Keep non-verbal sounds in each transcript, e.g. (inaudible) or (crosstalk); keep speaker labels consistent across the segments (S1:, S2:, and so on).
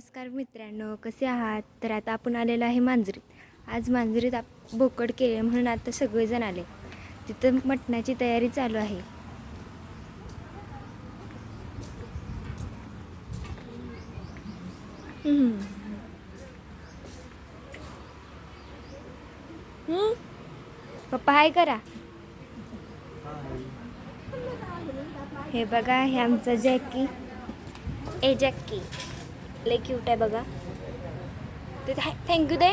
S1: नमस्कार मित्रांनो कसे आहात? तर आता आपण आलेलो आहे मांजरीत. आज मांजरीत आप बोकड केले म्हणून आता सगळेजण आले. तिथं मटणाची तयारी चालू आहे. पप्पा हाय करा. हे बघा हे आमचं जॅकी. ए जॅकी. लय क्यूट आहे बघा. ते थँक्यू दे.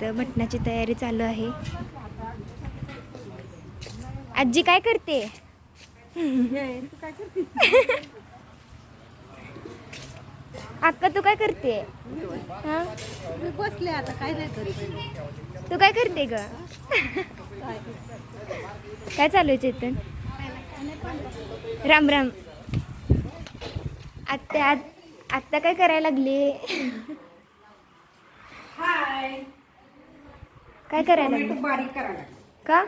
S1: तर मटणाची तयारी चालू आहे. आजी काय करते? अक्का तू काय करते? हा?
S2: बसले आता काय नाही करीत.
S1: तू काय करते ग? काय चालू आहे चेतन? राम राम. आत्या आत- आत्ता काय करायला लागली?
S2: हाय.
S1: काय करायला
S2: टोमॅटो
S1: लागली?
S2: बारीक करायला
S1: का?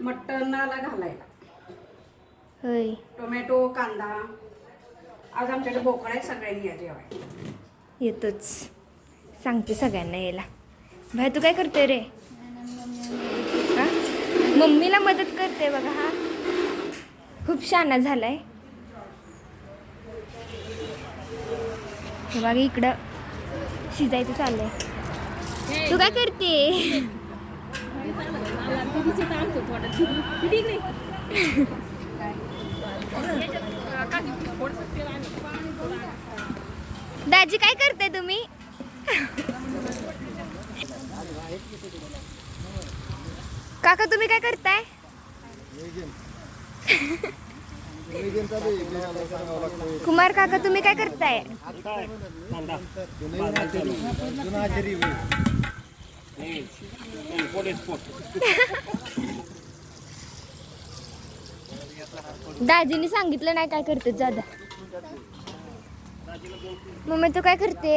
S2: मटणाला घालायला.
S1: होय.
S2: टोमॅटो कांदा. आज आमच्याकडे बोकड आहे सगळ्यांनी या जेवाय
S1: येतोच. सांगते सगळ्यांना यायला. भाई तू काय करते रे? हा? मम्मीला मदत करते बघा हा. खूप शाना झालाय. हे बघा इकडं शिजायचं चाललंय. तू काय करते? दाजी काय करते तुम्ही? काका तुम्ही काय करताय? कुमार काका तुम्ही काय करताय? (laughs) दाजीने सांगितलं नाही काय करते जादा मम्मी तू काय करते?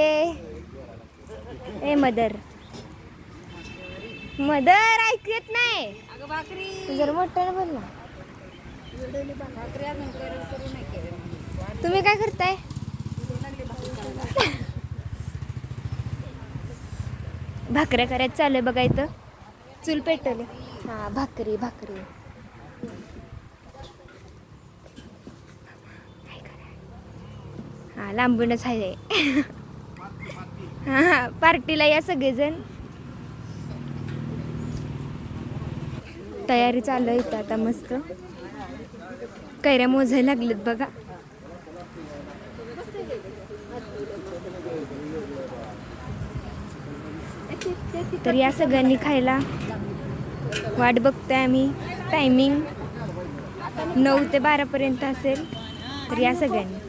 S1: A mother. मदर ऐकू येत नाही. जरा मोठ्यानं बोल ना
S2: भाकरी अजून करू करू नाही केलं
S1: तुम्ही काय करताय? भाकऱ्या करायचं चालू बघा इथं. चूल पेटवले. हा भाकरी भाकरी. हा लांबूनच आहे. हा हा पार्टीला या सगळेजण. तयारी चालू आहे इथं आता मस्त. कैऱ्या मोजायला लागलेत बघा. तर या सगळ्यांनी खायला वाट बघतोय आम्ही. टायमिंग नऊ ते बारापर्यंत असेल. तर या सगळ्यांनी.